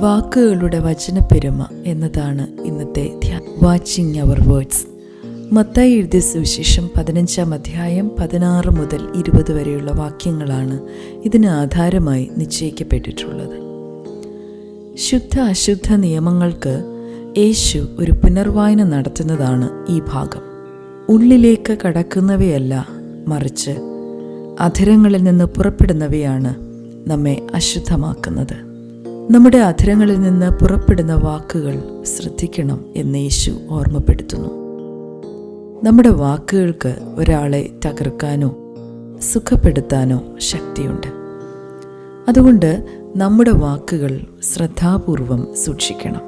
വാക്കുകളുടെ വചനപ്പെരുമ എന്നതാണ് ഇന്നത്തെ വാച്ചിങ് അവർ വേർഡ്സ് മത്തായി എഴുതിയ സുവിശേഷം പതിനഞ്ചാം അധ്യായം പതിനാറ് മുതൽ ഇരുപത് വരെയുള്ള വാക്യങ്ങളാണ് ഇതിന് ആധാരമായി നിശ്ചയിക്കപ്പെട്ടിട്ടുള്ളത്. ശുദ്ധ അശുദ്ധ നിയമങ്ങൾക്ക് യേശു ഒരു പുനർവായന നടത്തുന്നതാണ് ഈ ഭാഗം. ഉള്ളിലേക്ക് കടക്കുന്നവയല്ല മറിച്ച് അധരങ്ങളിൽ നിന്ന് പുറപ്പെടുന്നവയാണ് നമ്മെ അശുദ്ധമാക്കുന്നത്. നമ്മുടെ അധരങ്ങളിൽ നിന്ന് പുറപ്പെടുന്ന വാക്കുകൾ ശ്രദ്ധിക്കണം എന്ന് യേശു ഓർമ്മപ്പെടുത്തുന്നു. നമ്മുടെ വാക്കുകൾക്ക് ഒരാളെ തകർക്കാനോ സുഖപ്പെടുത്താനോ ശക്തിയുണ്ട്. അതുകൊണ്ട് നമ്മുടെ വാക്കുകൾ ശ്രദ്ധാപൂർവം സൂക്ഷിക്കണം.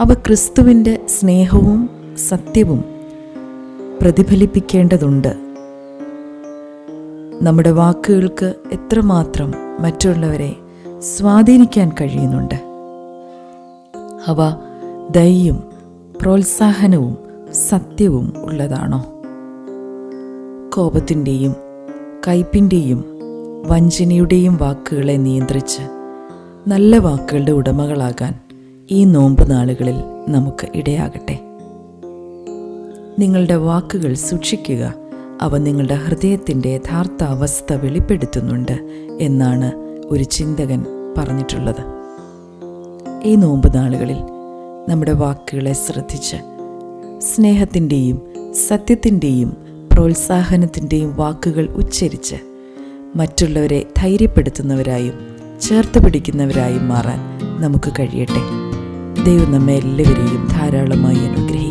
അവ ക്രിസ്തുവിന്റെ സ്നേഹവും സത്യവും പ്രതിഫലിപ്പിക്കേണ്ടതുണ്ട്. നമ്മുടെ വാക്കുകൾക്ക് എത്രമാത്രം മറ്റുള്ളവരെ സ്വാധീനിക്കാൻ കഴിയുന്നുണ്ട്. അവ ദയയും പ്രോത്സാഹനവും സത്യവും ഉള്ളതാണോ? കോപത്തിന്റെയും കയ്പിന്റെയും വഞ്ചനയുടെയും വാക്കുകളെ നിയന്ത്രിച്ച് നല്ല വാക്കുകളുടെ ഉടമകളാകാൻ ഈ നോമ്പ് നാളുകളിൽ നമുക്ക് ഇടയാകട്ടെ. നിങ്ങളുടെ വാക്കുകൾ സൂക്ഷിക്കുക. അവ നിങ്ങളുടെ ഹൃദയത്തിന്റെ യഥാർത്ഥ അവസ്ഥ വെളിപ്പെടുത്തുന്നുണ്ട് എന്നാണ് ഒരു ചിന്തകൻ പറഞ്ഞിട്ടുള്ളത്. ഈ നോമ്പ് നാളുകളിൽ നമ്മുടെ വാക്കുകളെ ശ്രദ്ധിച്ച് സ്നേഹത്തിന്റെയും സത്യത്തിന്റെയും പ്രോത്സാഹനത്തിന്റെയും വാക്കുകൾ ഉച്ചരിച്ച് മറ്റുള്ളവരെ ധൈര്യപ്പെടുത്തുന്നവരായും ചേർത്ത് പിടിക്കുന്നവരായും മാറാൻ നമുക്ക് കഴിയട്ടെ. ദൈവം നമ്മെ എല്ലാവരെയും ധാരാളമായി അനുഗ്രഹിക്കും